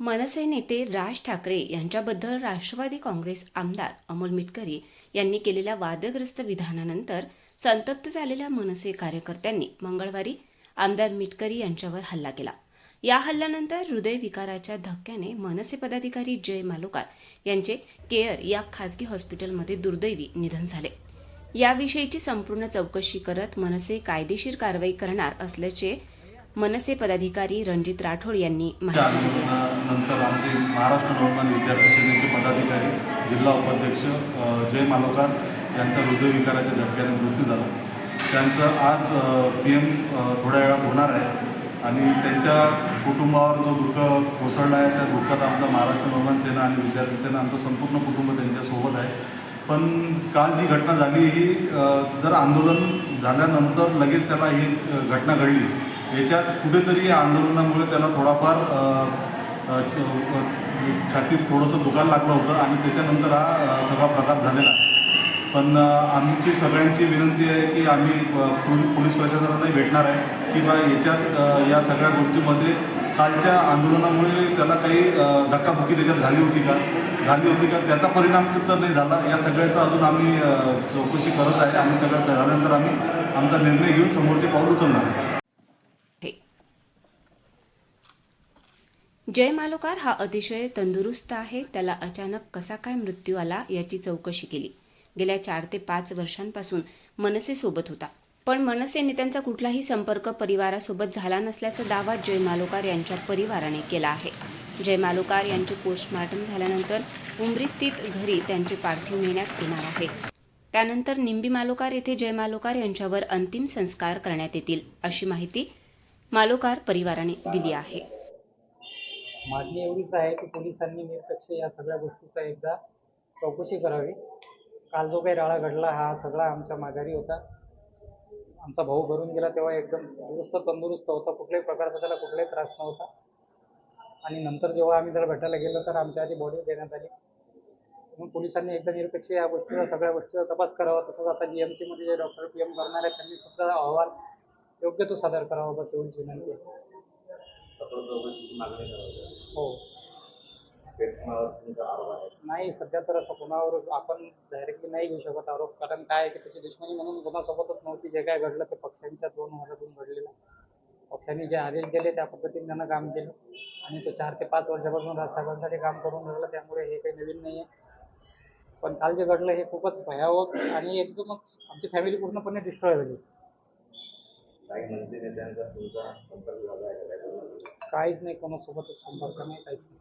मनसे नेते राज ठाकरे यांच्याबद्दल राष्ट्रवादी काँग्रेस आमदार अमोल मिटकरी यांनी केलेल्या वादग्रस्त विधानानंतर संतप्त झालेल्या मनसे कार्यकर्त्यांनी मंगळवारी आमदार मिटकरी यांच्यावर हल्ला केला. या हल्ल्यानंतर हृदयविकाराच्या धक्क्याने मनसे पदाधिकारी जय मालोकार यांचे केअर या खासगी हॉस्पिटलमध्ये दुर्दैवी निधन झाले. याविषयीची संपूर्ण चौकशी करत मनसे कायदेशीर कारवाई करणार असल्याचे मनसे पदाधिकारी रणजित राठोड यांनी माहिती दिली. नंतर आमचे महाराष्ट्र नवमान विद्यार्थी सेनेचे पदाधिकारी जिल्हा उपाध्यक्ष जय मालोकार यांचा हृदयविकाराच्या झटक्याने मृत्यू झाला. त्यांचं आज पी एम थोड्या वेळात होणार आहे आणि त्यांच्या कुटुंबावर जो दुःख कोसळला आहे त्या दुःखात आमचा महाराष्ट्र नवमान सेना आणि विद्यार्थी सेना आमचं संपूर्ण कुटुंब त्यांच्यासोबत आहे. पण काल जी घटना झाली ही जर आंदोलन झाल्यानंतर लगेच त्याला ही घटना घडली. याच्यात कुठेतरी या आंदोलनामुळे त्याला थोडाफार छातीत थोडंसं दुकान लागलं होतं आणि त्याच्यानंतर हा सगळा प्रकार झालेला आहे. पण आमची सगळ्यांची विनंती आहे की आम्ही पोलीस प्रशासनालाही भेटणार आहे की बा याच्यात या सगळ्या गोष्टीमध्ये कालच्या आंदोलनामुळे त्याला काही धक्काबुकी धक्काबुक्की त्याच्यात झाली होती का? झाली होती का? त्याचा परिणाम तर नाही झाला. या सगळ्याचा अजून आम्ही चौकशी करत आहे. आम्ही सगळ्या झाल्यानंतर आम्ही आमचा निर्णय घेऊन समोरचे पाऊल उचलणार आहे जय मालोकार हा अतिशय तंदुरुस्त आहे. त्याला अचानक कसा काय मृत्यू आला याची चौकशी केली. गेल्या चार ते पाच वर्षांपासून मनसेसोबत होता. पण मनसे नेत्यांचा कुठलाही संपर्क परिवारासोबत झाला नसल्याचा दावा जय मालोकार यांच्या परिवाराने केला आहे. जय मालोकार यांचे पोस्टमार्टम झाल्यानंतर उमरीस्थित घरी त्यांचे पार्थिव नेण्यात येणार आहे. त्यानंतर निंबी मालोकार येथे जय मालोकार यांच्यावर अंतिम संस्कार करण्यात येतील अशी माहिती मालोकार परिवाराने दिली आहे. मागणी एवढीच आहे की पोलिसांनी निरपेक्ष या सगळ्या गोष्टीचा एकदा चौकशी करावी. काल जो काही राळा घडला हा सगळा आमच्या माघारी होता. आमचा भाऊ भरून गेला तेव्हा एकदम दुरुस्त तंदुरुस्त होता. कुठल्याही प्रकारचा त्याला कुठलाही त्रास नव्हता. आणि नंतर जेव्हा आम्ही त्याला भेटायला गेलो तर आमच्या आधी बॉडी देण्यात आली. म्हणून पोलिसांनी एकदा निरपेक्ष या गोष्टीचा सगळ्या गोष्टीचा तपास करावा. तसंच आता जी एम सीमध्ये जे डॉक्टर पी एम करणार आहेत त्यांनी सुद्धा अहवाल योग्य तो सादर करावा. बस एवढीच विनंती आहे. सत्र चौकशीची मागणी करावी हो. पेटणावर तुमचा आरोप आहे. नाही सध्या तर असं कोणावर आपण डायरेक्टली नाही घेऊ शकत आरोप कारण काय आहे की त्याची दुश्मनी म्हणून कोणासोबतच नव्हती. जे काय घडलं ते पक्षांच्या दोन मधातून घडलेलं पक्षांनी जे आदेश दिले त्या पद्धतीने त्यानं काम केलं. आणि तो चार ते पाच वर्षापासून राजसाहेबांसाठी काम करून राहिला त्यामुळे हे काही नवीन नाही आहे पण काल जे घडलं हे खूपच भयावह आणि एकदमच आमची फॅमिली पूर्णपणे डिस्ट्रॉय झाली. काही मनसे नेत्यांचा तुमचा संपर्क झाला आहे का त्याच्यावर? काहीच नाही कोणासोबतच संपर्क नाही काहीच नाही.